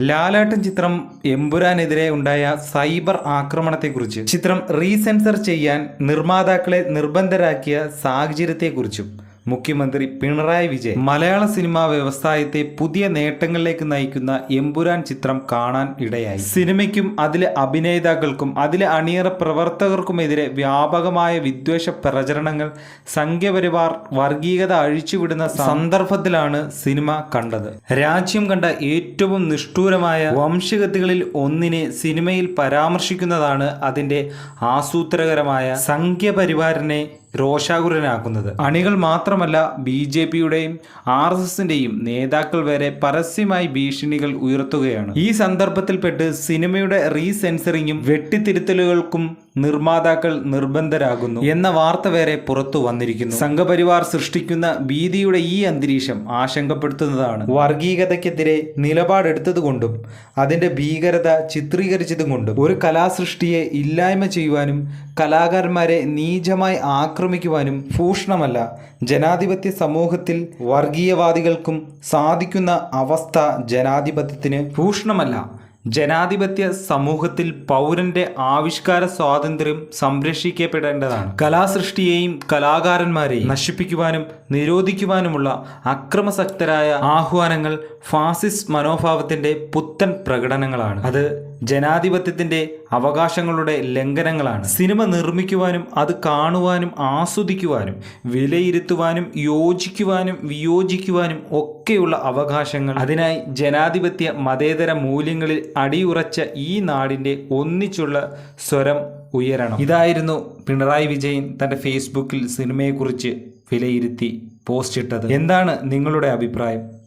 ലാലാട്ടൻ ചിത്രം എമ്പുരാനെതിരെ ഉണ്ടായ സൈബർ ആക്രമണത്തെക്കുറിച്ച് ചിത്രം റീസെൻസർ ചെയ്യാൻ നിർമ്മാതാക്കളെ നിർബന്ധരാക്കിയ സാഹചര്യത്തെക്കുറിച്ചും മുഖ്യമന്ത്രി പിണറായി വിജയൻ മലയാള സിനിമാ വ്യവസായത്തെ പുതിയ നേട്ടങ്ങളിലേക്ക് നയിക്കുന്ന എമ്പുരാൻ ചിത്രം കാണാൻ ഇടയായി. സിനിമയ്ക്കും അതിലെ അഭിനേതാക്കൾക്കും അതിലെ അണിയറ പ്രവർത്തകർക്കുമെതിരെ വ്യാപകമായ വിദ്വേഷ പ്രചരണങ്ങൾ സംഘപരിവാർ വർഗീയത അഴിച്ചുവിടുന്ന സന്ദർഭത്തിലാണ് സിനിമ കണ്ടത്. രാജ്യം കണ്ട ഏറ്റവും നിഷ്ഠൂരമായ വംശഗതികളിൽ ഒന്നിനെ സിനിമയിൽ പരാമർശിക്കുന്നതാണ് അതിന്റെ ആസൂത്രകരമായ സംഘപരിവാരനെ രോഷാകുലനാക്കുന്നത്. അണികൾ മാത്രമല്ല ബി ജെ പിയുടെയും ആർ എസ് എസിന്റെയും നേതാക്കൾ വരെ പരസ്യമായി ഭീഷണികൾ ഉയർത്തുകയാണ്. ഈ സന്ദർഭത്തിൽപ്പെട്ട് സിനിമയുടെ റീസെൻസറിങ്ങും വെട്ടിത്തിരുത്തലുകൾക്കും നിർമ്മാതാക്കൾ നിർബന്ധരാകുന്നു എന്ന വാർത്ത വരെ പുറത്തു വന്നിരിക്കുന്നു. സംഘപരിവാർ സൃഷ്ടിക്കുന്ന ഭീതിയുടെ ഈ അന്തരീക്ഷം ആശങ്കപ്പെടുത്തുന്നതാണ്. വർഗീയതയ്ക്കെതിരെ നിലപാടെടുത്തതുകൊണ്ടും അതിന്റെ ഭീകരത ചിത്രീകരിച്ചതുകൊണ്ടും ഒരു കലാസൃഷ്ടിയെ ഇല്ലായ്മ ചെയ്യുവാനും കലാകാരന്മാരെ നീചമായി ആക്രമിക്കുവാനും ഭൂഷണമല്ല ജനാധിപത്യ സമൂഹത്തിൽ വർഗീയവാദികൾക്കും സാധിക്കുന്ന അവസ്ഥ ജനാധിപത്യത്തിന് ഭൂഷണമല്ല. ജനാധിപത്യ സമൂഹത്തിൽ പൗരന്റെ ആവിഷ്കാര സ്വാതന്ത്ര്യം സംരക്ഷിക്കപ്പെടേണ്ടതാണ്. കലാസൃഷ്ടിയെയും കലാകാരന്മാരെയും നശിപ്പിക്കുവാനും നിരോധിക്കുവാനുമുള്ള അക്രമസക്തരായ ആഹ്വാനങ്ങൾ ഫാസിസ്റ്റ് മനോഭാവത്തിന്റെ പുത്തൻ പ്രകടനങ്ങളാണ്. അത് ജനാധിപത്യത്തിന്റെ അവകാശങ്ങളുടെ ലംഘനങ്ങളാണ്. സിനിമ നിർമ്മിക്കുവാനും അത് കാണുവാനും ആസ്വദിക്കുവാനും വിലയിരുത്തുവാനും യോജിക്കുവാനും വിയോജിക്കുവാനും ഒക്കെയുള്ള അവകാശങ്ങൾ അതിനായി ജനാധിപത്യ മതേതര മൂല്യങ്ങളിൽ അടിയുറച്ച ഈ നാടിന്റെ ഒന്നിച്ചുള്ള സ്വരം ഉയരണം. ഇതായിരുന്നു പിണറായി വിജയൻ തന്റെ ഫേസ്ബുക്കിൽ സിനിമയെക്കുറിച്ച് വിലയിരുത്തി പോസ്റ്റ് ഇട്ടത് എന്താണ് നിങ്ങളുടെ അഭിപ്രായം?